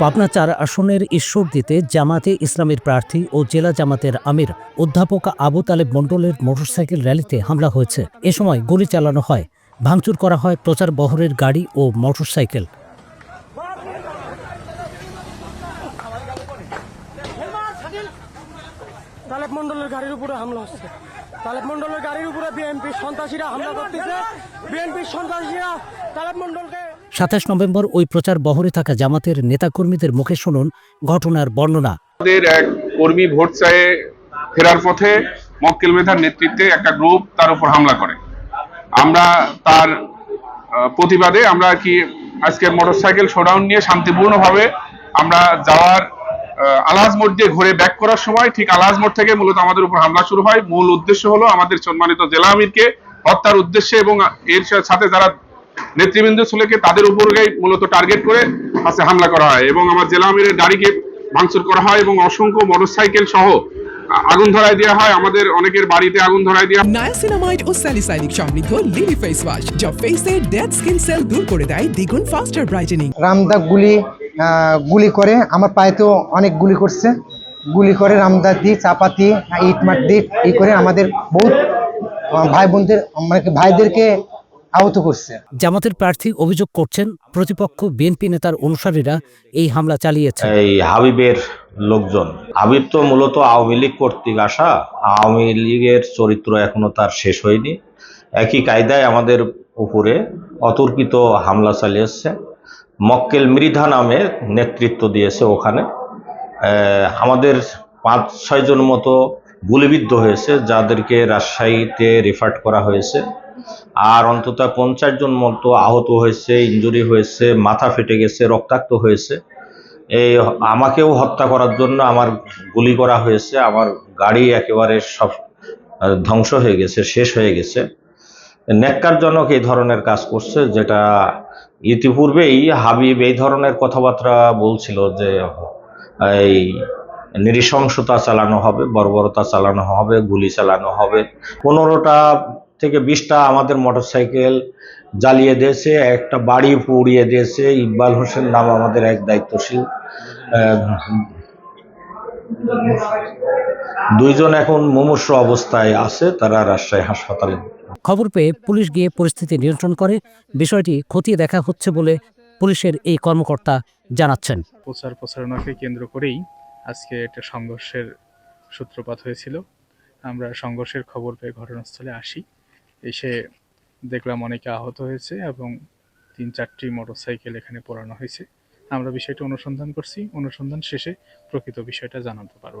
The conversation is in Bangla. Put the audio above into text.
পাবনা চার আসনের ঈশ্বরদীতে জামাতে ইসলামের প্রার্থী ও জেলা জামাতের আমির অধ্যাপক আবু তালেব মণ্ডলের মোটরসাইকেল র্যালিতে হামলা হয়েছে। এ সময় গুলি চালানো হয়। ভাঙচুর করা হয় প্রচার বহরের গাড়ি ও মোটরসাইকেল। তালেব মন্ডলের গাড়ির উপরে হামলা হচ্ছে। তালেব মন্ডলের গাড়ির উপরে বিএনপি সন্ত্রাসীরা হামলা করতেছে। বিএনপির সন্ত্রাসীরা তালেব মন্ডলকে সাতাশ নভেম্বর ওই প্রচার বহরে থাকা জামাতের নেতাকর্মীদের মুখে শুনুন ঘটনার বর্ণনা। আমাদের এক কর্মী ভোট চায়ে ফেরার পথে মক্কেল মেধার নেতৃত্বে একটা গ্রুপ তার উপর হামলা করে। আমরা তার প্রতিবাদে আমরা কি আজকে মোটরসাইকেল শোডাউন নিয়ে শান্তিপূর্ণভাবে আমরা যাওয়ার আলহাজ মোড় দিয়ে ঘুরে ব্যাক করার সময় ঠিক আলহাজ মোড় থেকে মূলত আমাদের উপর হামলা শুরু হয়। মূল উদ্দেশ্য হলো আমাদের সম্মানিত জেলা আমিরকে হত্যার উদ্দেশ্যে এবং এর সাথে যারা নেতৃবৃন্দ ছেলেকে তাদের উপরে মূলত টার্গেট করে আছে হামলা করা হয় এবং আমার জেলা আমিরের গাড়িকে ভাঙচুর করা হয় এবং অসংখ্য মোটরসাইকেল সহ আগুন ধরায় দেওয়া হয়। আমাদের অনেকের বাড়িতে আগুন ধরায় দেওয়া নায়াসিনামাইড ও স্যালিসাইনিক সমৃদ্ধ লিলি ফেস ওয়াশ যা ফেসের ডেড স্কিন সেল দূর করে দেয় দ্বিগুণ ফাস্টার ব্রাইটেনিং রামদা গুলি গুলি করে। আমার পায়েতেও অনেক গুলি করছে। গুলি করে রামদা দিয়ে চাপাতি ইট মাট দিয়ে এই করে আমাদের বহুত ভাই বোনদের মানে ভাইদেরকে আহত করছে। জামাতের প্রার্থী অভিযোগ করছেন প্রতিপক্ষ বিএনপি নেতার অনুসারীরা এই হামলা চালিয়েছে। এই হাবিবের লোকজন। হাবিব তো মূলত আওয়ামী লীগ কর্তৃক আসা। আওয়ামী লীগের চরিত্র এখনও তার শেষ হয়নি। একই কায়দায় আমাদের উপরে অতর্কিত হামলা চালিয়েছে। মক্কেল মৃধা নামে নেতৃত্ব দিয়েছে ওখানে। আমাদের পাঁচ ছয়জন মতো গুলিবিদ্ধ হয়েছে, যাদেরকে রাজশাহীতে রেফার্ড করা হয়েছে। আর অন্তত পঞ্চাশ জন মতো আহত হয়েছে ইনজুরি হয়েছে, মাথা ফেটে গেছে, রক্তাক্ত হয়েছে। এই আমাকেও হত্যা করার জন্য আমার গুলি করা হয়েছে। আমার গাড়ি একেবারে সব ধ্বংস হয়ে গেছে, শেষ হয়ে গেছে। ন্যাক্কারজনক এই ধরনের কাজ করছে, যেটা ইতিপূর্বেই হাবিব এই ধরনের কথাবার্তা বলছিল যে, এই নৃশংসতা চালানো হবে, বর্বরতা চালানো হবে, গুলি চালানো হবে। পনেরোটা থেকে বিশটা আমাদের মোটরসাইকেল জ্বালিয়ে দিয়েছে, একটা বাড়ি পুড়িয়ে দিয়েছে। ইকবাল হোসেন নাম আমাদের এক দায়িত্বশীল। দুইজন এখন মুমূর্ষ অবস্থায় আছে, তারা রাজশাহী হাসপাতালে। খবর পেয়ে পুলিশ গিয়ে পরিস্থিতি নিয়ন্ত্রণ করে। বিষয়টি খতিয়ে দেখা হচ্ছে বলে পুলিশের এই কর্মকর্তা জানাচ্ছেন। প্রচার প্রচারণাকে কেন্দ্র করেই আজকে একটা সংঘর্ষের সূত্রপাত হয়েছিল। আমরা সংঘর্ষের খবর পেয়ে ঘটনাস্থলে আসি। এসে দেখলাম অনেকে আহত হয়েছে এবং তিন চারটি মোটরসাইকেল এখানে পোড়ানো হয়েছে। আমরা বিষয়টা অনুসন্ধান করছি। অনুসন্ধান শেষে প্রকৃত বিষয়টা জানাতে পারব।